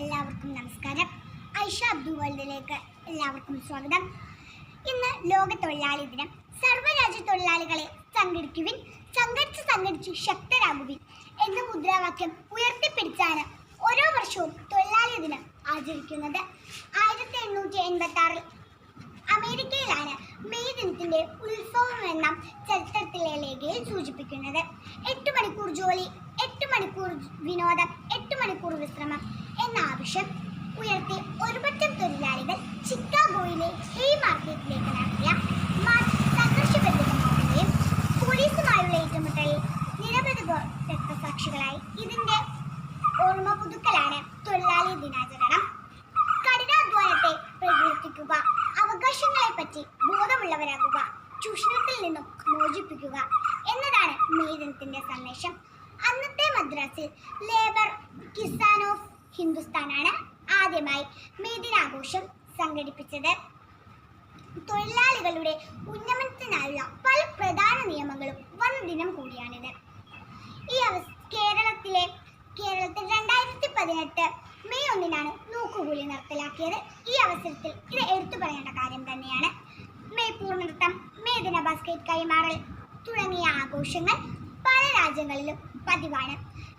എല്ലാവർക്കും നമസ്കാരം. ഐഷ അബ്ദു വേൾഡിലേക്ക് എല്ലാവർക്കും സ്വാഗതം. ഇന്ന് ലോക തൊഴിലാളി ദിനം. സർവരാജ്യ തൊഴിലാളികളെ സംഘടിക്കുവിൻ സംഘടിച്ച് സംഘടിച്ച് ശക്തരാകുവിൻ എന്ന മുദ്രാവാക്യം ഉയർത്തിപ്പിടിച്ചാണ് ഓരോ വർഷവും തൊഴിലാളി ദിനം ആചരിക്കുന്നത്. ആയിരത്തി എണ്ണൂറ്റി എൺപത്തി ആറിൽ അമേരിക്കയിലാണ് മെയ് ദിനത്തിന്റെ ഉത്സവം എന്ന ചരിത്രത്തിലെ ലേഖയിൽ സൂചിപ്പിക്കുന്നത്. എട്ട് മണിക്കൂർ ജോലി എട്ട് മണിക്കൂർ വിനോദം എട്ട് ആവശ്യം ഉയർത്തി ഒരുപറ്റം തൊഴിലാളികൾ ചിക്കാഗോയിലെ ഹേ മാർക്കറ്റിലേക്ക് നടത്തിയ മാർച്ച് സംഘർഷഭരിതമാവുകയും പോലീസുമായുള്ള ഏറ്റുമുട്ടലിൽ നിരവധി രക്തസാക്ഷികളായി ഇതിന്റെ ഓർമ്മ പുതുക്കലാണ് തൊഴിലാളി ദിനാചരണം. കഠിനാധ്വാനത്തെ പ്രകീർത്തിക്കുക അവകാശങ്ങളെപ്പറ്റി ബോധമുള്ളവരാകുക ചൂഷണത്തിൽ നിന്നും മോചിപ്പിക്കുക എന്നതാണ് മെയ് ദിനത്തിന്റെ സന്ദേശം. അന്നത്തെ മദ്രാസിൽ ലേബർ കിസാൻ ഓഫ് ഹിന്ദുസ്ഥാനാണ് ആദ്യമായി മെയ് ദിനാഘോഷം സംഘടിപ്പിച്ചത്. തൊഴിലാളികളുടെ ഉന്നമനത്തിനായുള്ള പല പ്രധാന നിയമങ്ങളും വന്ന ദിനം കൂടിയാണിത്. ഈ കേരളത്തിലെ കേരളത്തിൽ രണ്ടായിരത്തി പതിനെട്ട് മെയ് ഒന്നിനാണ് നോക്കുകൂലി നടപ്പിലാക്കിയത് ഈ അവസരത്തിൽ ഇത് എടുത്തു പറയേണ്ട കാര്യം തന്നെയാണ്. മെയ് പൂർണനൃത്തം മെയ് ദിന ബാസ്കറ്റ് കൈമാറൽ തുടങ്ങിയ ആഘോഷങ്ങൾ പല രാജ്യങ്ങളിലും പതിവാണ്.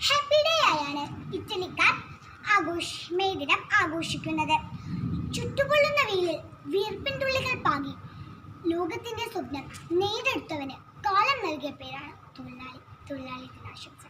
ഹാപ്പി ഡേ ആയാണ് ഇറ്റലിക്കാർ ആഘോഷ മെയ് ദിനം ആഘോഷിക്കുന്നത്. ചുട്ടുപൊള്ളുന്ന വെയിലിൽ വീർപ്പിൻ തുള്ളികൾ പാകി ലോകത്തിന്റെ സ്വപ്നം നേടെടുത്തവന് കാലം നൽകിയ പേരാണ് തൊഴിലാളി തൊഴിലാളി ദിനാശംസ